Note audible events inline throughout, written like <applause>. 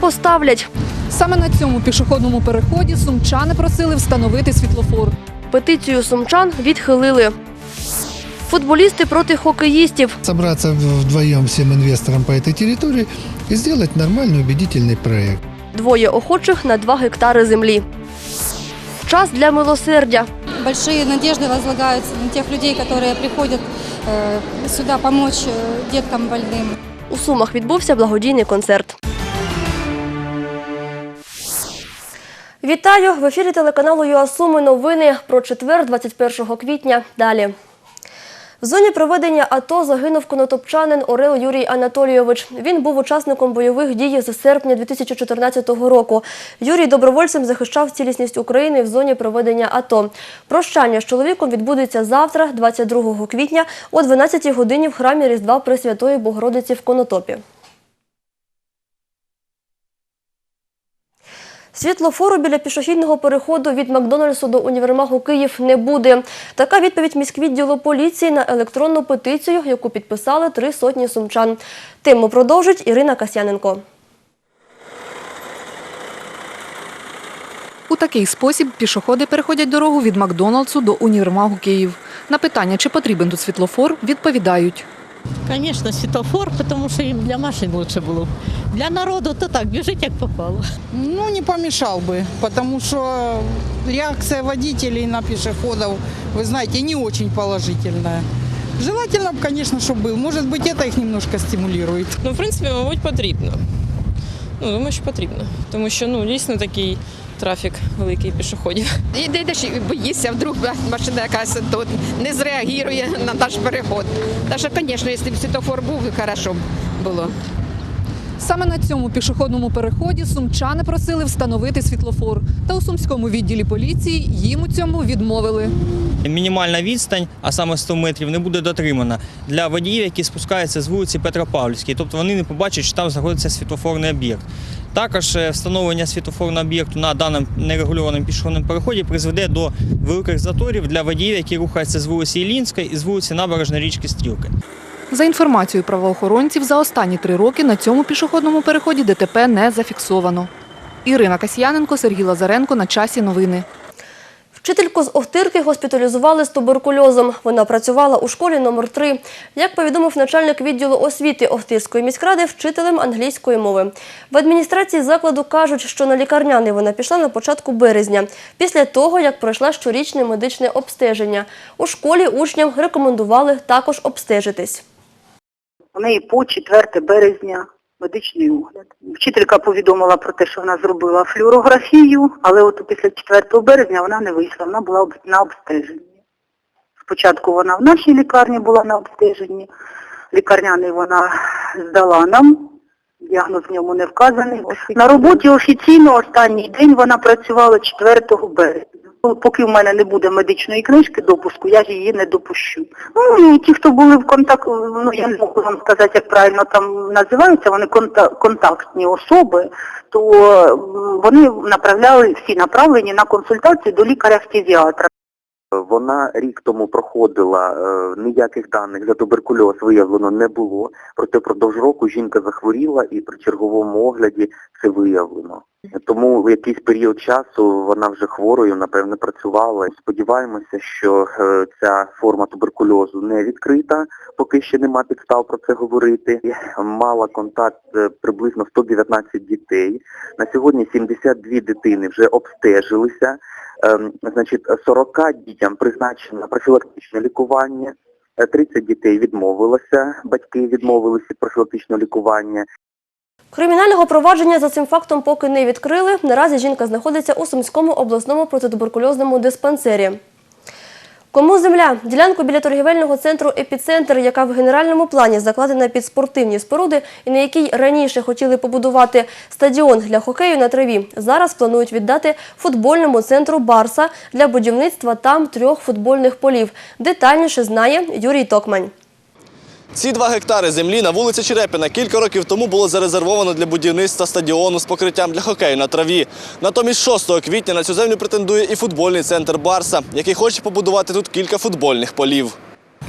поставлять. Саме на цьому пішохідному переході сумчани просили встановити світлофор. Петицію сумчан відхилили. Футболісти проти хокеїстів. собраться в- вдвоем всем инвесторам по этой территории и сделать нормальный убедительный проект. Двоє охочих на 2 гектари землі. Час для милосердя. Большие надежды возлагаются на тех людей, которые приходят э, сюда помочь э, деткам больным. У Сумах відбувся благодійний концерт. Вітаю! В ефірі телеканалу ЮАСуми новини про четвер, 21 квітня. Далі. В зоні проведення АТО загинув конотопчанин Орел Юрій Анатолійович. Він був учасником бойових дій з серпня 2014 року. Юрій добровольцем захищав цілісність України в зоні проведення АТО. Прощання з чоловіком відбудеться завтра, 22 квітня, о 12 годині в храмі Різдва Пресвятої Богородиці в Конотопі. Світлофору біля пішохідного переходу від Макдональдсу до універмагу Київ не буде. Така відповідь міськвідділу поліції на електронну петицію, яку підписали три сотні сумчан. Тему продовжить Ірина Касьяненко. У такий спосіб пішоходи переходять дорогу від Макдоналдсу до універмагу Київ. На питання, чи потрібен тут світлофор, відповідають. Конечно, светофор, потому что им для машин лучше было. б. Для народу то так, бежить як попало. Ну, не помешал бы, потому что реакция водителей на пешеходов, вы знаете, не очень положительная. Желательно, бы, конечно, чтобы был. Может быть, это их немножко стимулирует. Ну, в принципі, мабуть, потрібно. Ну, думаю, що потрібно. Тому що ну, дійсно такий трафік великий пішоходів. Йдеш і боїшся, вдруг машина якась тут не зреагує на наш переход. Та що, звісно, якщо б світофор був, хорошо б було. Саме на цьому пішохідному переході сумчани просили встановити світлофор. Та у сумському відділі поліції їм у цьому відмовили. Мінімальна відстань, а саме 100 метрів, не буде дотримана для водіїв, які спускаються з вулиці Петропавлівській. Тобто вони не побачать, що там знаходиться світлофорний об'єкт. Також е, встановлення світлофорного об'єкту на даному нерегульованому пішохідному переході призведе до великих заторів для водіїв, які рухаються з вулиці Ілінської і з вулиці Набережної річки Стрілки. За інформацією правоохоронців, за останні три роки на цьому пішохідному переході ДТП не зафіксовано. Ірина Касьяненко, Сергій Лазаренко. На часі новини. Вчительку з Охтирки госпіталізували з туберкульозом. Вона працювала у школі номер 3 Як повідомив начальник відділу освіти Охтирської міськради, вчителем англійської мови. В адміністрації закладу кажуть, що на лікарняний вона пішла на початку березня, після того, як пройшла щорічне медичне обстеження. У школі учням рекомендували також обстежитись. У неї по 4 березня медичний огляд. Вчителька повідомила про те, що вона зробила флюорографію, але от після 4 березня вона не вийшла, вона була на обстеженні. Спочатку вона в нашій лікарні була на обстеженні, лікарняний вона здала нам, діагноз в ньому не вказаний. На роботі офіційно останній день вона працювала 4 березня. Поки в мене не буде медичної книжки допуску, я ж її не допущу. Ну і ті, хто були в контакт, ну я не можу вам сказати, як правильно там називаються, вони контактні особи, то вони направляли всі направлені на консультацію до лікаря-фтизіатра. Вона рік тому проходила, е, ніяких даних за туберкульоз виявлено не було. Проте впродовж року жінка захворіла і при черговому огляді це виявлено. Тому в якийсь період часу вона вже хворою, напевне, працювала. Сподіваємося, що е, ця форма туберкульозу не відкрита, поки ще нема підстав про це говорити. Мала контакт е, приблизно 119 дітей. На сьогодні 72 дитини вже обстежилися. Ем, Значить, 40 дітям призначено профілактичне лікування, е, 30 дітей відмовилося, батьки відмовилися від профілактичного лікування. Кримінального провадження за цим фактом поки не відкрили. Наразі жінка знаходиться у Сумському обласному протитуберкульозному диспансері. Кому земля? Ділянку біля торгівельного центру «Епіцентр», яка в генеральному плані закладена під спортивні споруди і на якій раніше хотіли побудувати стадіон для хокею на траві, зараз планують віддати футбольному центру «Барса» для будівництва там трьох футбольних полів. Детальніше знає Юрій Токмань. Ці два гектари землі на вулиці Черепіна кілька років тому було зарезервовано для будівництва стадіону з покриттям для хокею на траві. Натомість 6 квітня на цю землю претендує і футбольний центр Барса, який хоче побудувати тут кілька футбольних полів.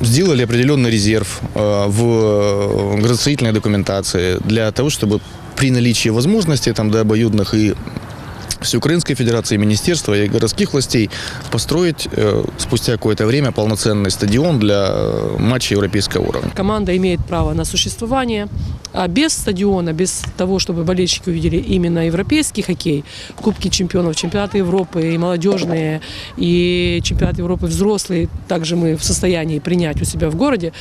сделали определенный резерв э, в э, градостроительной документации для того, чтобы при наличии возможностей там, до обоюдных и Всеукраинской Федерации, Министерства и городских властей построить э, спустя какое-то время полноценный стадион для э, матчей европейского уровня. Команда имеет право на существование, а без стадиона, без того, чтобы болельщики увидели именно европейский хоккей, Кубки чемпионов, чемпионаты Европы и молодежные, и чемпионат Европы взрослые, также мы в состоянии принять у себя в городе,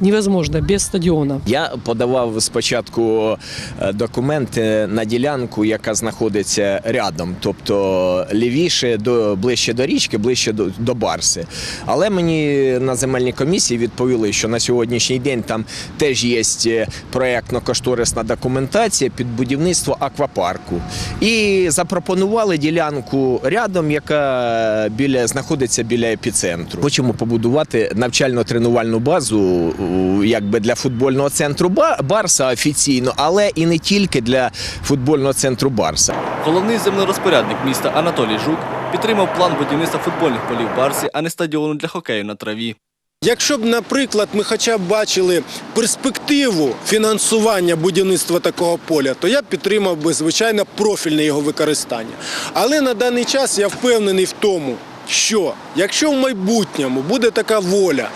невозможно без стадиона. Я подавав спочатку е, документи на ділянку, яка знаходиться рядом, тобто лівіше до ближче до річки, ближче до, до Барси. Але мені на земельній комісії відповіли, що на сьогоднішній день там теж є проєктно-кошторисна документація під будівництво аквапарку. І запропонували ділянку рядом, яка біля знаходиться біля епіцентру. Хочемо побудувати навчально-тренувальну базу якби для футбольного центру Ба- Барса офіційно, але і не тільки для футбольного центру Барса. Головний землерозпорядник міста Анатолій Жук підтримав план будівництва футбольних полів Барсі, а не стадіону для хокею на траві. Якщо б, наприклад, ми хоча б бачили перспективу фінансування будівництва такого поля, то я б підтримав би, звичайно, профільне його використання. Але на даний час я впевнений в тому, що якщо в майбутньому буде така воля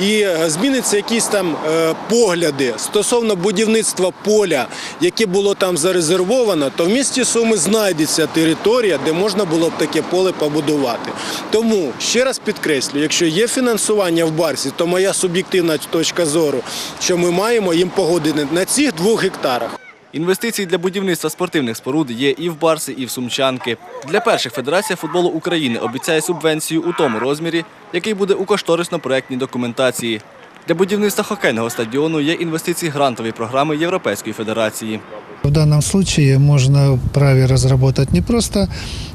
і е, зміниться якісь там е, погляди стосовно будівництва поля, яке було там зарезервовано, то в місті Суми знайдеться територія, де можна було б таке поле побудувати. Тому ще раз підкреслю, якщо є фінансування в Барсі, то моя суб'єктивна точка зору, що ми маємо їм погодити на цих двох гектарах. Інвестиції для будівництва спортивних споруд є і в Барси, і в Сумчанки. Для перших Федерація футболу України обіцяє субвенцію у тому розмірі, який буде у кошторисно-проектній документації. Для будівництва хокейного стадіону є інвестиції грантової програми Європейської Федерації. Данном случае можно вправе разработать не просто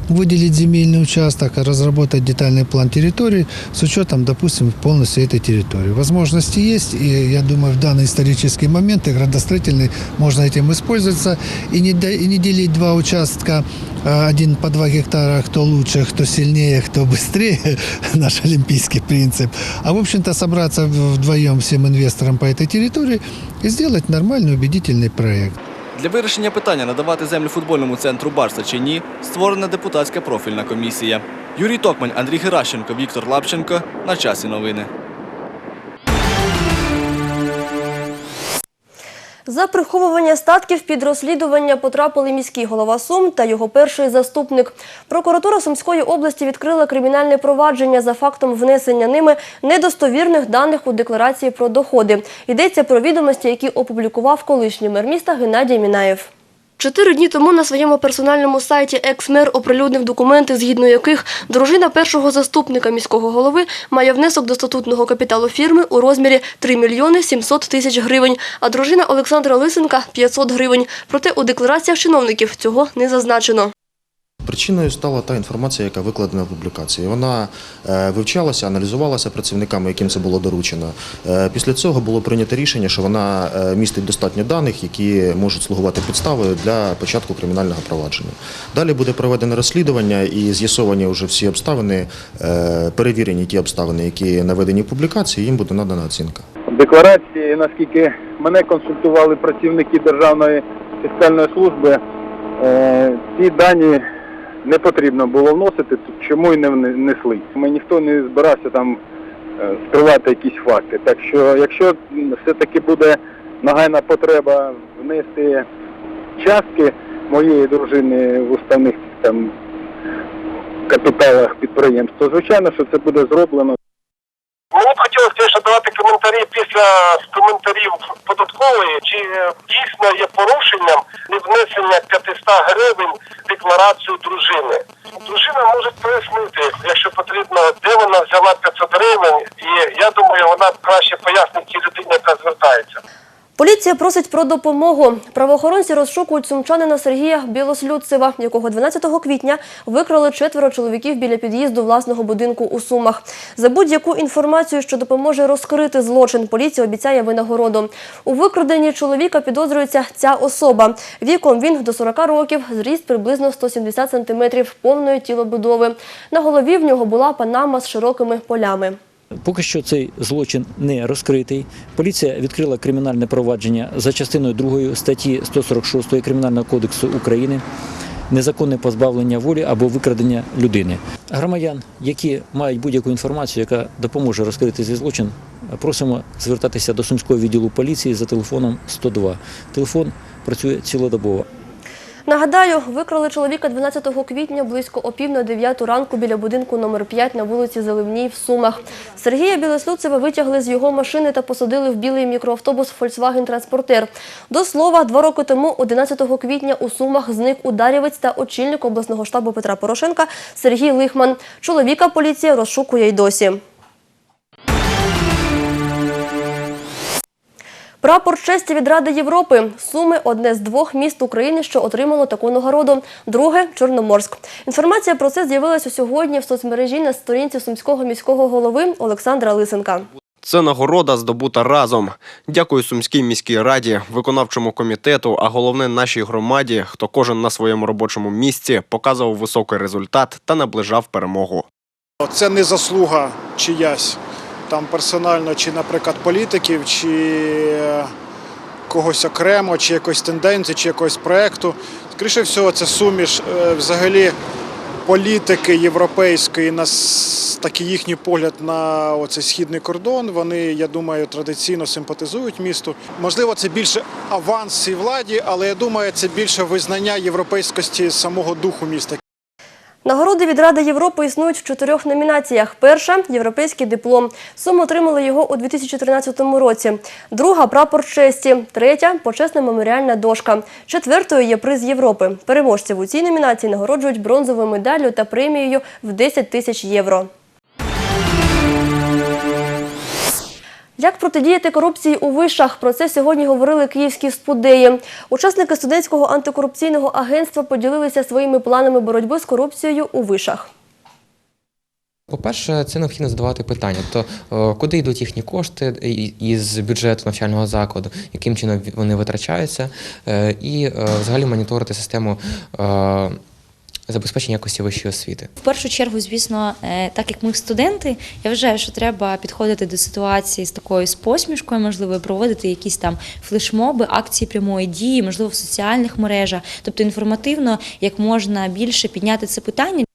выделить земельный участок, а разработать детальный план территории с учетом, допустим, полностью этой территории. Возможности есть, и я думаю, в данный исторический момент и градостроительный можно этим использоваться и не, и не делить два участка, а, один по два гектара, кто лучше, кто сильнее, кто быстрее, <laughs> наш олимпийский принцип, а в общем-то собраться вдвоем всем инвесторам по этой территории и сделать нормальный убедительный проект. Для вирішення питання надавати землю футбольному центру Барса чи ні, створена депутатська профільна комісія. Юрій Токмань, Андрій Геращенко, Віктор Лапченко. На часі новини. За приховування статків під розслідування потрапили міський голова Сум та його перший заступник. Прокуратура Сумської області відкрила кримінальне провадження за фактом внесення ними недостовірних даних у декларації про доходи. Йдеться про відомості, які опублікував колишній мер міста Геннадій Мінаєв. Чотири дні тому на своєму персональному сайті екс-мер оприлюднив документи, згідно яких дружина першого заступника міського голови має внесок до статутного капіталу фірми у розмірі 3 мільйони 700 тисяч гривень, а дружина Олександра Лисенка – 500 гривень. Проте у деклараціях чиновників цього не зазначено. Причиною стала та інформація, яка викладена в публікації. Вона е, вивчалася, аналізувалася працівниками, яким це було доручено. Е, Після цього було прийнято рішення, що вона е, містить достатньо даних, які можуть слугувати підставою для початку кримінального провадження. Далі буде проведено розслідування і з'ясовані вже всі обставини, перевірені ті обставини, які наведені в публікації, їм буде надана оцінка. декларації, наскільки мене консультували працівники Державної фіскальної служби, ці дані не потрібно було вносити, чому і не внесли. Ми ніхто не збирався там е, скривати якісь факти. Так що, якщо все-таки буде нагайна потреба внести частки моєї дружини в уставних там капіталах підприємств, то звичайно, що це буде зроблено. Мені б хотілося, звісно, давати коментарі після коментарів податкової, чи е, дійсно є порушенням невнесення 500 гривень в декларацію дружини. Дружина може пояснити, якщо потрібно, де вона взяла 500 гривень, і я думаю, вона краще пояснить тій людині, яка звертається. Поліція просить про допомогу. Правоохоронці розшукують сумчанина Сергія Білослюдцева, якого 12 квітня викрали четверо чоловіків біля під'їзду власного будинку у Сумах. За будь-яку інформацію, що допоможе розкрити злочин, поліція обіцяє винагороду. У викраденні чоловіка підозрюється ця особа. Віком він до 40 років, зріст приблизно 170 сантиметрів, повної тілобудови. На голові в нього була панама з широкими полями. Поки що цей злочин не розкритий. Поліція відкрила кримінальне провадження за частиною 2 статті 146 Кримінального кодексу України незаконне позбавлення волі або викрадення людини. Громадян, які мають будь-яку інформацію, яка допоможе розкрити цей злочин, просимо звертатися до Сумського відділу поліції за телефоном 102. Телефон працює цілодобово. Нагадаю, викрали чоловіка 12 квітня близько о пів на 9 ранку біля будинку номер 5 на вулиці Заливній в Сумах. Сергія Білослуцева витягли з його машини та посадили в білий мікроавтобус Volkswagen Транспортер. До слова, два роки тому, 11 квітня, у Сумах зник ударівець та очільник обласного штабу Петра Порошенка Сергій Лихман. Чоловіка поліція розшукує й досі. Прапор честі від Ради Європи. Суми одне з двох міст України, що отримало таку нагороду. Друге Чорноморськ. Інформація про це з'явилася сьогодні в соцмережі на сторінці сумського міського голови Олександра Лисенка. Це нагорода здобута разом. Дякую Сумській міській раді, виконавчому комітету, а головне нашій громаді, хто кожен на своєму робочому місці показував високий результат та наближав перемогу. Це не заслуга чиясь там персонально, чи, наприклад, політиків, чи когось окремо, чи якоїсь тенденції, чи якогось проєкту. Скоріше всього, це суміш е, взагалі політики європейської на такий їхній погляд на оцей східний кордон. Вони, я думаю, традиційно симпатизують місту. Можливо, це більше аванс цій владі, але я думаю, це більше визнання європейськості самого духу міста. Нагороди від Ради Європи існують в чотирьох номінаціях. Перша європейський диплом. Суму отримали його у 2013 році. Друга прапор честі. Третя почесна меморіальна дошка. Четвертою є приз Європи. Переможців у цій номінації нагороджують бронзовою медаллю та премією в 10 тисяч євро. Як протидіяти корупції у вишах? Про це сьогодні говорили київські студеї. Учасники студентського антикорупційного агентства поділилися своїми планами боротьби з корупцією у вишах. По-перше, це необхідно задавати питання, то е, куди йдуть їхні кошти із бюджету навчального закладу, яким чином вони витрачаються, е, і е, взагалі моніторити систему забезпечення якості вищої освіти. В першу чергу, звісно, е, так як ми студенти, я вважаю, що треба підходити до ситуації з такою з посмішкою, можливо, проводити якісь там флешмоби, акції прямої дії, можливо, в соціальних мережах, тобто інформативно, як можна більше підняти це питання.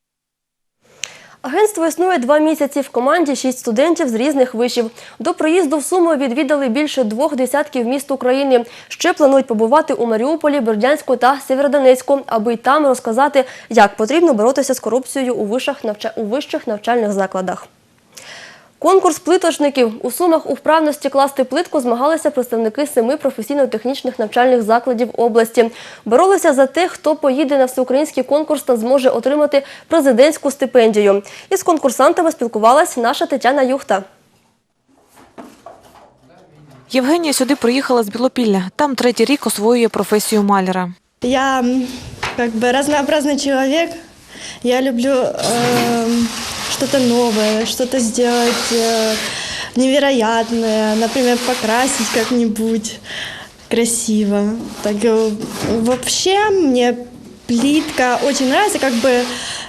Агентство існує два місяці. В команді шість студентів з різних вишів. До приїзду в Суми відвідали більше двох десятків міст України. Ще планують побувати у Маріуполі, Бердянську та Сєвєродонецьку, аби й там розказати, як потрібно боротися з корупцією у вищих навчальних закладах. Конкурс плиточників у сумах у вправності класти плитку змагалися представники семи професійно-технічних навчальних закладів області. Боролися за те, хто поїде на всеукраїнський конкурс та зможе отримати президентську стипендію. Із конкурсантами спілкувалась наша Тетяна Юхта. Євгенія сюди приїхала з Білопілля. Там третій рік освоює професію маляра. Я м, как бы разнообразный человек. Я люблю э, что-то новое, что-то сделать э, невероятное, например, покрасить как-нибудь красиво. Так э, вообще мне плитка очень нравится, как бы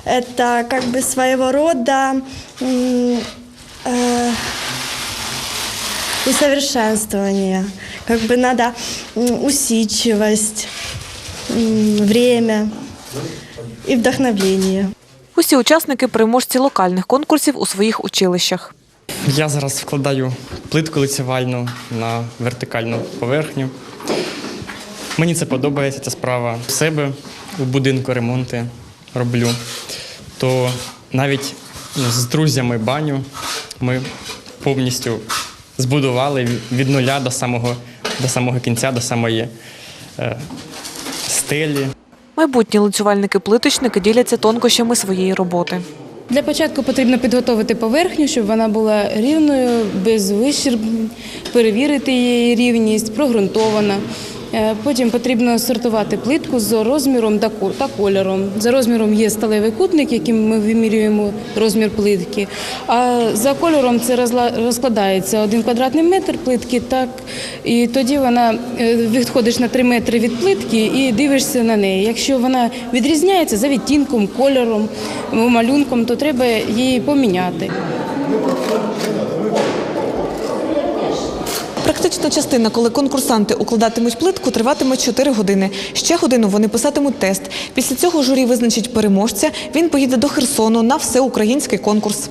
это как бы своего рода э, усовершенствование. Как бы надо усидчивость, время и вдохновение. Усі учасники переможці локальних конкурсів у своїх училищах. Я зараз вкладаю плитку лицевальну на вертикальну поверхню. Мені це подобається, ця справа. В себе у будинку ремонти роблю. То навіть ну, з друзями баню ми повністю збудували від нуля до самого, до самого кінця, до самої е, стелі. Майбутні лицювальники-плиточники діляться тонкощами своєї роботи. Для початку потрібно підготувати поверхню, щоб вона була рівною, без вищерб, перевірити її рівність, прогрунтована. Е, Потім потрібно сортувати плитку з розміром та ко- та кольором. За розміром є сталевий кутник, яким ми вимірюємо розмір плитки. А за кольором це розкладається один квадратний метр плитки, так і тоді вона е, відходиш на 3 метри від плитки і дивишся на неї. Якщо вона відрізняється за відтінком, кольором, малюнком, то треба її поміняти. Практична частина, коли конкурсанти укладатимуть плитку, триватиме 4 години. Ще годину вони писатимуть тест. Після цього журі визначить переможця. Він поїде до Херсону на всеукраїнський конкурс.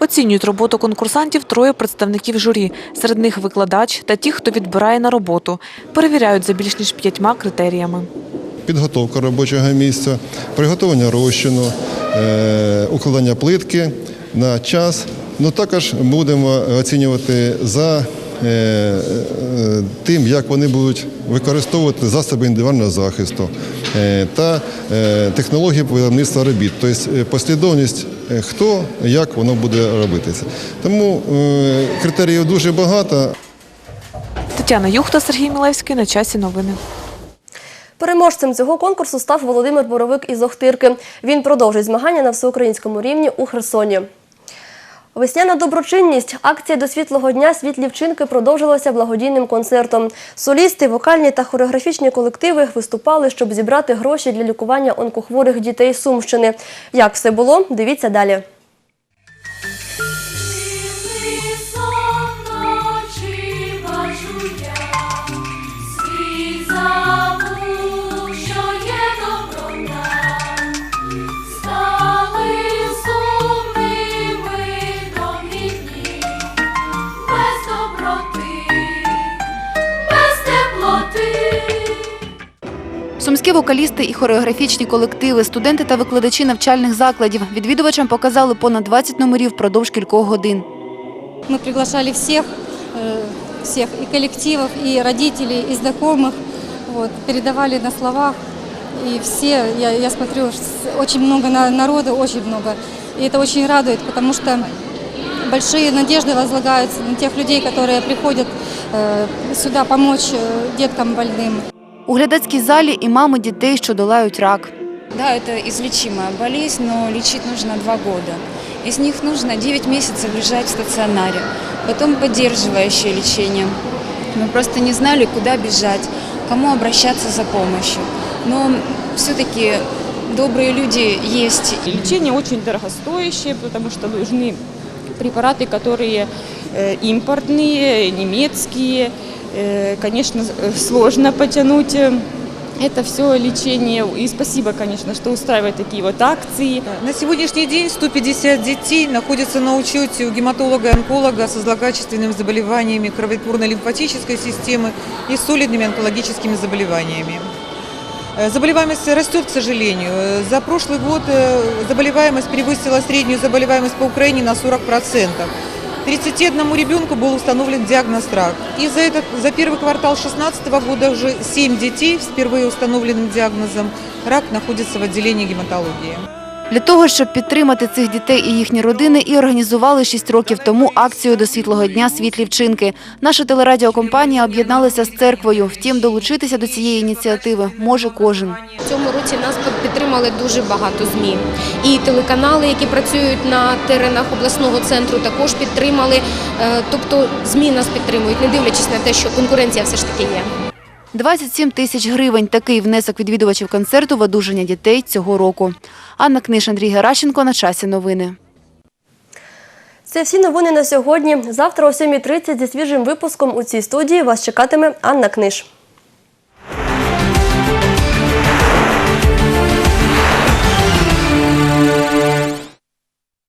Оцінюють роботу конкурсантів троє представників журі. Серед них викладач та ті, хто відбирає на роботу. Перевіряють за більш ніж п'ятьма критеріями. підготовка робочого місця, приготування розчину, е, укладання плитки на час. Ну також будемо оцінювати за тим, як вони будуть використовувати засоби індивідуального захисту е, та е, технології виробництва робіт, тобто е, послідовність, е, хто як воно буде робитися. Тому е, критеріїв дуже багато. Тетяна Юхта, Сергій Мілевський. На часі новини. Переможцем цього конкурсу став Володимир Боровик із Охтирки. Він продовжить змагання на всеукраїнському рівні у Херсоні. Весняна доброчинність. Акція до світлого дня світлі вчинки продовжилася благодійним концертом. Солісти, вокальні та хореографічні колективи виступали, щоб зібрати гроші для лікування онкохворих дітей Сумщини. Як все було, дивіться далі. Сумські вокалісти і хореографічні колективи, студенти та викладачі навчальних закладів відвідувачам показали понад 20 номерів впродовж кількох годин. Мы приглашали всех, э, всех и коллективов, и родителей, и знакомых. Вот, передавали на словах. И все, я, я смотрю, с- очень много на- народу, очень много. И это очень радует, потому что большие надежды возлагаются на тех людей, которые приходят э, сюда помочь э, деткам больным. У глядацькій залі і мами дітей, що долають рак. Да, это излечимая болезнь, но лечить нужно два года. Из них нужно 9 месяцев лежать в стационаре, потом поддерживающее лечение. Мы просто не знали, куда бежать, к кому обращаться за помощью. Но все-таки добрые люди есть. Лечение очень дорогостоящее, потому что нужны препараты, которые э, импортные, немецкие. Э, Конечно, э, сложно потянуть э, это все лечение. И спасибо, конечно, что устраивают такие вот акции. На сегодняшний день 150 детей находятся на учете у гематолога и онколога с злокачественными заболеваниями кровотворно-лимфатической системы и солидными онкологическими заболеваниями. Э, Заболеваемость растет, к сожалению. Э, За прошлый год э, заболеваемость превысила среднюю заболеваемость по Украине на 40%. 31 ребенку был установлен диагноз рак. И за, этот, за первый квартал 2016 года уже 7 детей с впервые установленным диагнозом рак находятся в отделении гематологии. Для того, щоб підтримати цих дітей і їхні родини, і організували 6 років тому акцію до світлого дня світлі вчинки. Наша телерадіокомпанія об'єдналася з церквою. Втім, долучитися до цієї ініціативи може кожен. В цьому році нас підтримали дуже багато ЗМІ. І телеканали, які працюють на теренах обласного центру, також підтримали. Е, Тобто ЗМІ нас підтримують, не дивлячись на те, що конкуренція все ж таки є. 27 тисяч гривень – такий внесок відвідувачів концерту в одужання дітей цього року. Анна Книж, Андрій Геращенко. На часі новини. Це всі новини на сьогодні. Завтра о 7.30 зі свіжим випуском у цій студії вас чекатиме Анна Книж.